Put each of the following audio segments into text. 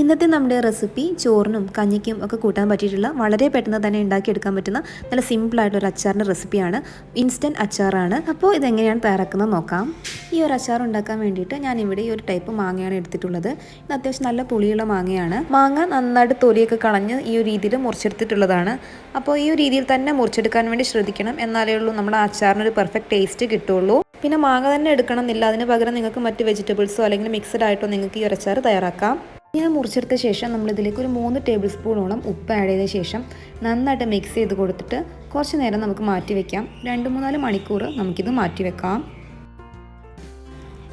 ഇന്നത്തെ നമ്മുടെ റെസിപ്പി ചോറിനും കഞ്ഞിക്കും ഒക്കെ കൂട്ടാൻ പറ്റിയിട്ടുള്ള വളരെ പെട്ടെന്ന് തന്നെ ഉണ്ടാക്കിയെടുക്കാൻ പറ്റുന്ന നല്ല സിമ്പിളായിട്ടുള്ള ഒരു അച്ചാറിന്റെ റെസിപ്പിയാണ്. ഇൻസ്റ്റന്റ് അച്ചാറാണ്. അപ്പോൾ ഇതെങ്ങനെയാണ് തയ്യാറാക്കുന്നത് നോക്കാം. ഈ ഒരു അച്ചാർ ഉണ്ടാക്കാൻ വേണ്ടിയിട്ട് ഞാൻ ഇവിടെ ഈ ഒരു ടൈപ്പ് മാങ്ങയാണ് എടുത്തിട്ടുള്ളത്. ഇത് അത്യാവശ്യം നല്ല പുളിയുള്ള മാങ്ങയാണ്. മാങ്ങ നന്നായിട്ട് തൊലിയൊക്കെ കളഞ്ഞ് ഈ ഒരു രീതിയിൽ മുറിച്ചെടുത്തിട്ടുള്ളതാണ്. അപ്പോൾ ഈ ഒരു രീതിയിൽ തന്നെ മുറിച്ചെടുക്കാൻ വേണ്ടി ശ്രദ്ധിക്കണം. എന്നാലേ ഉള്ളൂ നമ്മുടെ അച്ചാറിനൊരു പെർഫെക്റ്റ് ടേസ്റ്റ് കിട്ടുള്ളൂ. പിന്നെ മാങ്ങ തന്നെ എടുക്കണം എന്നില്ല. അതിന് പകരം നിങ്ങൾക്ക് മറ്റ് വെജിറ്റബിൾസോ അല്ലെങ്കിൽ മിക്സഡ് ആയിട്ടോ നിങ്ങൾക്ക് ഈ ഒരു അച്ചാർ തയ്യാറാക്കാം. ഇങ്ങനെ മുറിച്ചെടുത്ത ശേഷം നമ്മളിതിലേക്ക് ഒരു മൂന്ന് ടേബിൾ സ്പൂണോളം ഉപ്പ് ആഡ് ചെയ്ത ശേഷം നന്നായിട്ട് മിക്സ് ചെയ്ത് കൊടുത്തിട്ട് കുറച്ച് നേരം നമുക്ക് മാറ്റി വെക്കാം. രണ്ട് മൂന്നാൽ മണിക്കൂർ നമുക്കിത് മാറ്റി വെക്കാം.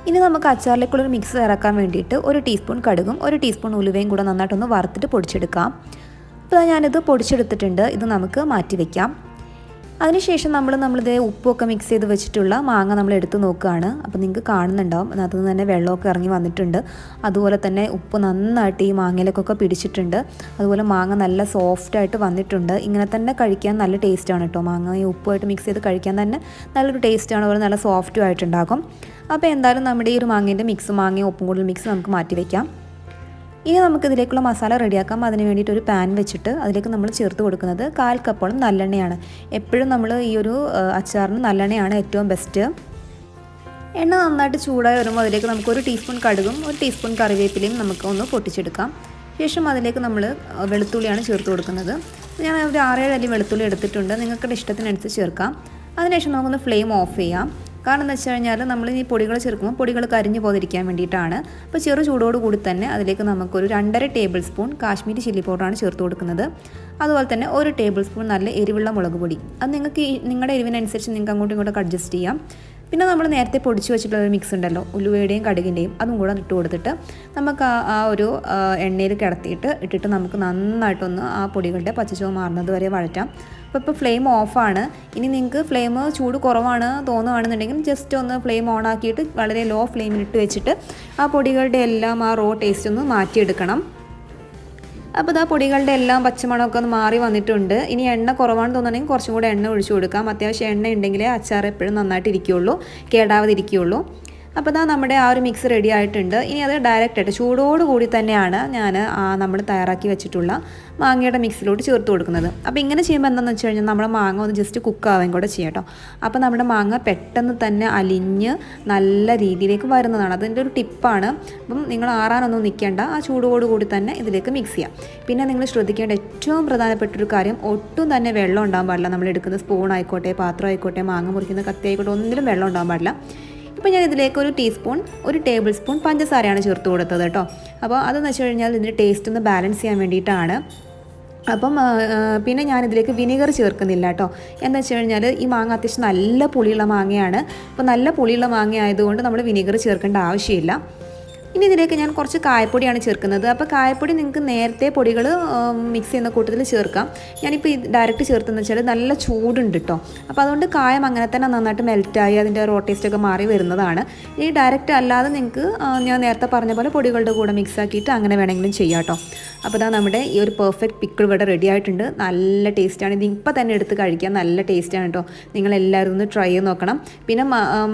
ഇനി നമുക്ക് അച്ചാറിലേക്കുള്ളൊരു മിക്സ് ഇറക്കാൻ വേണ്ടിയിട്ട് ഒരു ടീസ്പൂൺ കടുകും ഒരു ടീസ്പൂൺ ഉലുവയും കൂടെ നന്നായിട്ടൊന്ന് വറുത്തിട്ട് പൊടിച്ചെടുക്കാം. അപ്പോൾ ഞാനിത് പൊടിച്ചെടുത്തിട്ടുണ്ട്. ഇത് നമുക്ക് മാറ്റി വെക്കാം. അതിനുശേഷം നമ്മൾ നമ്മളിത് ഉപ്പൊക്കെ മിക്സ് ചെയ്ത് വെച്ചിട്ടുള്ള മാങ്ങ നമ്മൾ എടുത്ത് നോക്കുകയാണ്. അപ്പോൾ നിങ്ങൾക്ക് കാണുന്നുണ്ടാവും. അതിനകത്ത് നിന്ന് തന്നെ വെള്ളമൊക്കെ ഇറങ്ങി വന്നിട്ടുണ്ട്. അതുപോലെ തന്നെ ഉപ്പ് നന്നായിട്ട് ഈ മാങ്ങയിലേക്കൊക്കെ പിടിച്ചിട്ടുണ്ട്. അതുപോലെ മാങ്ങ നല്ല സോഫ്റ്റായിട്ട് വന്നിട്ടുണ്ട്. ഇങ്ങനെ തന്നെ കഴിക്കാൻ നല്ല ടേസ്റ്റാണ് കേട്ടോ. മാങ്ങ ഈ ഉപ്പുമായിട്ട് മിക്സ് ചെയ്ത് കഴിക്കാൻ തന്നെ നല്ലൊരു ടേസ്റ്റാണ് അതുപോലെ നല്ല സോഫ്റ്റും ആയിട്ടുണ്ടാകും. അപ്പോൾ എന്തായാലും നമ്മുടെ ഈ ഒരു മാങ്ങേന്റെ മിക്സ് മാങ്ങയും ഉപ്പും കൂടുതൽ മിക്സ് നമുക്ക് മാറ്റി വയ്ക്കാം ഇനി നമുക്ക് ഇതിലേക്കുള്ള മസാല റെഡിയാക്കാം. അതിന് വേണ്ടിയിട്ട് ഒരു പാൻ വെച്ചിട്ട് അതിലേക്ക് നമ്മൾ ചേർത്ത് കൊടുക്കുന്നത് കാൽ കപ്പോളം നല്ലെണ്ണയാണ്. എപ്പോഴും നമ്മൾ ഈ ഒരു അച്ചാറിന് നല്ലെണ്ണയാണ് ഏറ്റവും ബെസ്റ്റ് എണ്ണ നന്നായിട്ട് ചൂടായി വരുമ്പോൾ അതിലേക്ക് നമുക്ക് ഒരു ടീസ്പൂൺ കടുകും ഒരു ടീസ്പൂൺ കറിവേപ്പിലയും നമുക്ക് ഒന്ന് പൊട്ടിച്ചെടുക്കാം. ശേഷം അതിലേക്ക് നമ്മൾ വെളുത്തുള്ളിയാണ് ചേർത്ത് കൊടുക്കുന്നത്. ഞാൻ ഒരു ആറേഴ് അല്ലി വെളുത്തുള്ളി എടുത്തിട്ടുണ്ട്. നിങ്ങൾക്കുടെ ഇഷ്ടത്തിനനുസരിച്ച് ചേർക്കാം. അതിനുശേഷം നമുക്കൊന്ന് ഫ്ലെയിം ഓഫ് ചെയ്യാം. കാരണം എന്ന് വെച്ച് കഴിഞ്ഞാൽ നമ്മൾ ഈ പൊടികൾ ചേർക്കുമ്പോൾ പൊടികൾ കരിഞ്ഞു പോകാതിരിക്കാൻ വേണ്ടിയിട്ടാണ്. അപ്പോൾ ചെറു ചൂടോട് കൂടി തന്നെ അതിലേക്ക് നമുക്കൊരു രണ്ടര ടേബിൾ സ്പൂൺ കാശ്മീരി ചില്ലി പൗഡറാണ് ചേർത്ത് കൊടുക്കുന്നത്. അതുപോലെ തന്നെ ഒരു ടേബിൾ സ്പൂൺ നല്ല എരിവുള്ള മുളക് പൊടി. അത് നിങ്ങൾക്ക് നിങ്ങളുടെ എരിവിനനുസരിച്ച് നിങ്ങൾക്ക് അങ്ങോട്ടും ഇങ്ങോട്ടും അഡ്ജസ്റ്റ് ചെയ്യാം. പിന്നെ നമ്മൾ നേരത്തെ പൊടിച്ച് വെച്ചിട്ടുള്ള ഒരു മിക്സ് ഉണ്ടല്ലോ ഉലുവയുടെയും കടുകിന്റെയും അതും കൂടെ ഇട്ട് കൊടുത്തിട്ട് നമുക്ക് ആ ഒരു എണ്ണയിൽ കിടത്തിയിട്ട് ഇട്ടിട്ട് നമുക്ക് നന്നായിട്ടൊന്ന് ആ പൊടികളുടെ പച്ചച്ചുവ മാറുന്നത് വരെ വഴറ്റാം. അപ്പോൾ ഇപ്പോൾ ഫ്ലെയിം ഓഫാണ് ഇനി നിങ്ങൾക്ക് ഫ്ലെയിം ചൂട് കുറവാണ് തോന്നുകയാണെന്നുണ്ടെങ്കിൽ ജസ്റ്റ് ഒന്ന് ഫ്ലെയിം ഓൺ ആക്കിയിട്ട് വളരെ ലോ ഫ്ലെയിമിൽ ഇട്ട് വെച്ചിട്ട് ആ പൊടികളുടെ എല്ലാം ആ റോ ടേസ്റ്റ് ഒന്ന് മാറ്റിയെടുക്കണം. അപ്പോൾ ഇതാ പൊടികളുടെ എല്ലാം പച്ചമണമൊക്കെ ഒന്ന് മാറി വന്നിട്ടുണ്ട്. ഇനി എണ്ണ കുറവാണെന്ന് തോന്നുകയാണെങ്കിൽ കുറച്ചും കൂടെ എണ്ണ ഒഴിച്ചു കൊടുക്കാം. അത്യാവശ്യം എണ്ണ ഉണ്ടെങ്കിലേ അച്ചാർ എപ്പോഴും നന്നായിട്ട് ഇരിക്കുകയുള്ളൂ കേടാവാതിരിക്കുകയുള്ളൂ അപ്പോൾ ഇതാ നമ്മുടെ ആ ഒരു മിക്സ് റെഡി ആയിട്ടുണ്ട്. ഇനി അത് ഡയറക്റ്റ് ആയിട്ട് ചൂടോട് കൂടി തന്നെയാണ് ഞാൻ നമ്മൾ തയ്യാറാക്കി വെച്ചിട്ടുള്ള മാങ്ങയുടെ മിക്സിലോട്ട് ചേർത്ത് കൊടുക്കുന്നത്. അപ്പോൾ ഇങ്ങനെ ചെയ്യുമ്പോൾ എന്താണെന്ന് വെച്ച് കഴിഞ്ഞാൽ നമ്മുടെ മാങ്ങ ഒന്ന് ജസ്റ്റ് കുക്ക് ആവുകയും കൂടെ ചെയ്യാം കേട്ടോ അപ്പോൾ നമ്മുടെ മാങ്ങ പെട്ടെന്ന് തന്നെ അലിഞ്ഞ് നല്ല രീതിയിലേക്ക് വരുന്നതാണ്. അതിന്റെ ഒരു ടിപ്പാണ്. അപ്പം നിങ്ങൾ ആറാനൊന്നും നിൽക്കേണ്ട ആ ചൂടോട് കൂടി തന്നെ ഇതിലേക്ക് മിക്സ് ചെയ്യാം. പിന്നെ നിങ്ങൾ ശ്രദ്ധിക്കേണ്ട ഏറ്റവും പ്രധാനപ്പെട്ട ഒരു കാര്യം ഒട്ടും തന്നെ വെള്ളം ഉണ്ടാകാൻ പാടില്ല. നമ്മൾ എടുക്കുന്ന സ്പൂൺ ആയിക്കോട്ടെ പാത്രം ആയിക്കോട്ടെ മാങ്ങ മുറിക്കുന്ന കത്തി ആയിക്കോട്ടെ ഒന്നിലും വെള്ളം ഉണ്ടാകാൻ പാടില്ല. ഇപ്പോൾ ഞാൻ ഇതിലേക്ക് ഒരു ടീസ്പൂൺ ഒരു ടേബിൾ സ്പൂൺ പഞ്ചസാരയാണ് ചേർത്ത് കൊടുത്തത് കേട്ടോ. അപ്പോൾ അതെന്ന് വെച്ച് കഴിഞ്ഞാൽ ഇതിന്റെ ടേസ്റ്റ് ഒന്ന് ബാലൻസ് ചെയ്യാൻ വേണ്ടിയിട്ടാണ്. അപ്പം പിന്നെ ഞാനിതിലേക്ക് വിനീഗർ ചേർക്കുന്നില്ല കേട്ടോ. എന്താ വെച്ച് കഴിഞ്ഞാൽ ഈ മാങ്ങ അത്യാവശ്യം നല്ല പുളിയുള്ള മാങ്ങയാണ്. അപ്പോൾ നല്ല പുളിയുള്ള മാങ്ങ ആയതുകൊണ്ട് നമ്മൾ വിനീഗർ ചേർക്കേണ്ട ആവശ്യമില്ല. ഇനി ഇതിലേക്ക് ഞാൻ കുറച്ച് കായപ്പൊടിയാണ് ചേർക്കുന്നത്. അപ്പോൾ കായപ്പൊടി നിങ്ങൾക്ക് നേരത്തെ പൊടികൾ മിക്സ് ചെയ്യുന്ന കൂട്ടത്തിൽ ചേർക്കാം. ഞാനിപ്പോൾ ഇത് ഡയറക്റ്റ് ചേർത്തെന്ന് വെച്ചാൽ നല്ല ചൂടുണ്ട് കേട്ടോ അപ്പോൾ അതുകൊണ്ട് കായം അങ്ങനെ തന്നെ നന്നായിട്ട് മെൽറ്റായി അതിന്റെ റോ ടേസ്റ്റൊക്കെ മാറി വരുന്നതാണ്. ഈ ഡയറക്റ്റ് അല്ലാതെ നിങ്ങൾക്ക് ഞാൻ നേരത്തെ പറഞ്ഞ പോലെ പൊടികളുടെ കൂടെ മിക്സ് ആക്കിയിട്ട് അങ്ങനെ വേണമെങ്കിലും ചെയ്യാം കേട്ടോ അപ്പോൾ ഇതാ നമ്മുടെ ഈ ഒരു പെർഫെക്റ്റ് പിക്കിൾ ഇവിടെ റെഡി ആയിട്ടുണ്ട്. നല്ല ടേസ്റ്റാണ് ഇത് ഇപ്പം തന്നെ എടുത്ത് കഴിക്കാൻ നല്ല ടേസ്റ്റാണ് കേട്ടോ നിങ്ങൾ എല്ലാവരും ഒന്ന് ട്രൈ ചെയ്ത് നോക്കണം. പിന്നെ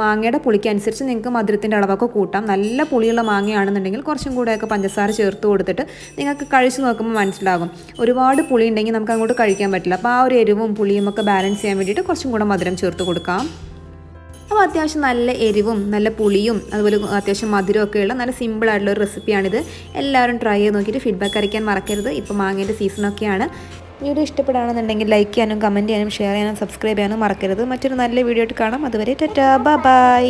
മാങ്ങയുടെ പുളിക്കനുസരിച്ച് നിങ്ങൾക്ക് മധുരത്തിന്റെ അളവൊക്കെ കൂട്ടാം. നല്ല പുളിയുള്ള മാങ്ങയാണെന്നുണ്ടെങ്കിൽ കുറച്ചും കൂടെയൊക്കെ പഞ്ചസാര ചേർത്ത് കൊടുത്തിട്ട് നിങ്ങൾക്ക് കഴിച്ചു നോക്കുമ്പോൾ മനസ്സിലാകും. ഒരുപാട് പുളി ഉണ്ടെങ്കിൽ നമുക്ക് അങ്ങോട്ട് കഴിക്കാൻ പറ്റില്ല. അപ്പോൾ ആ ഒരു എരിവും പുളിയും ഒക്കെ ബാലൻസ് ചെയ്യാൻ വേണ്ടിയിട്ട് കുറച്ചും കൂടെ മധുരം ചേർത്ത് കൊടുക്കാം. അപ്പോൾ അത്യാവശ്യം നല്ല എരിവും നല്ല പുളിയും അതുപോലെ അത്യാവശ്യം മധുരമൊക്കെയുള്ള നല്ല സിമ്പിളായിട്ടുള്ള ഒരു റെസിപ്പിയാണിത് എല്ലാവരും ട്രൈ ചെയ്ത് നോക്കിയിട്ട് ഫീഡ്ബാക്ക് അറിയിക്കാൻ മറക്കരുത്. ഇപ്പോൾ മാങ്ങേന്റെ സീസണൊക്കെയാണ് വീഡിയോ ഇഷ്ടപ്പെടുകയാണെന്നുണ്ടെങ്കിൽ ലൈക്ക് ചെയ്യാനും കമന്റ് ചെയ്യാനും ഷെയർ ചെയ്യാനും സബ്സ്ക്രൈബ് ചെയ്യാനും മറക്കരുത്. മറ്റൊരു നല്ല വീഡിയോ ആയിട്ട് കാണാം. അതുവരെ ടാറ്റാ ബൈ